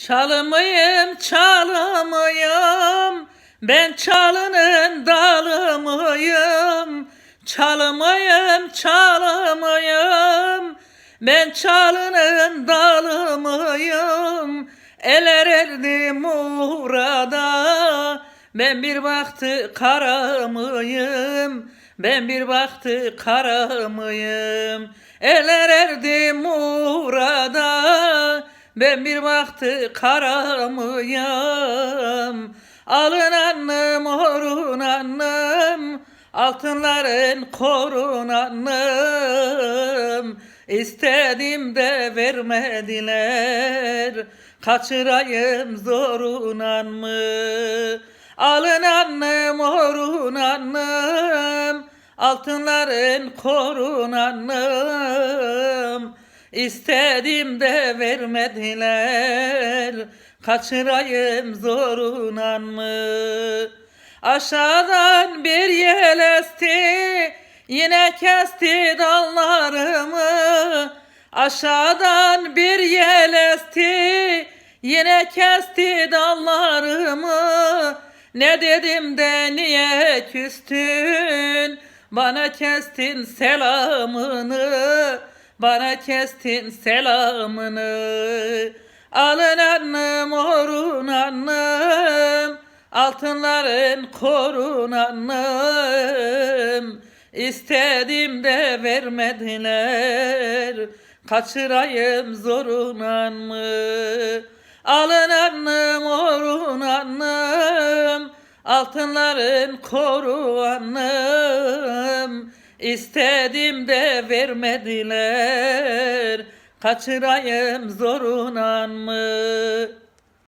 Çalımıyım çalımıyım ben çalının dalımıyım. Çalımıyım çalımıyım ben çalının dalımıyım. Eler erdim murada ben bir baktı karamıyım. Ben bir baktı karamıyım. Eler erdim murada ben bir baktı karamıyım Alın annem horun annem. Altınların korun annem. İstedim de vermediler. Kaçırayım zorunan mı Alın annem horun annem. Altınların korun annem İstedim de vermediler. Kaçırayım zorunan mı Aşağıdan bir yel esti Yine kesti dallarımı. Aşağıdan bir yel esti Yine kesti dallarımı. Ne dedim de niye küstün? Bana kestin selamını Bana kestin selamını. Alın annem orun annem. Altınların korun annem. İstedim de vermediler. Kaçırayım zorunan mı Alın annem orun annem. Altınların koru annem İstedim de vermediler. Kaçırayım zorunan mı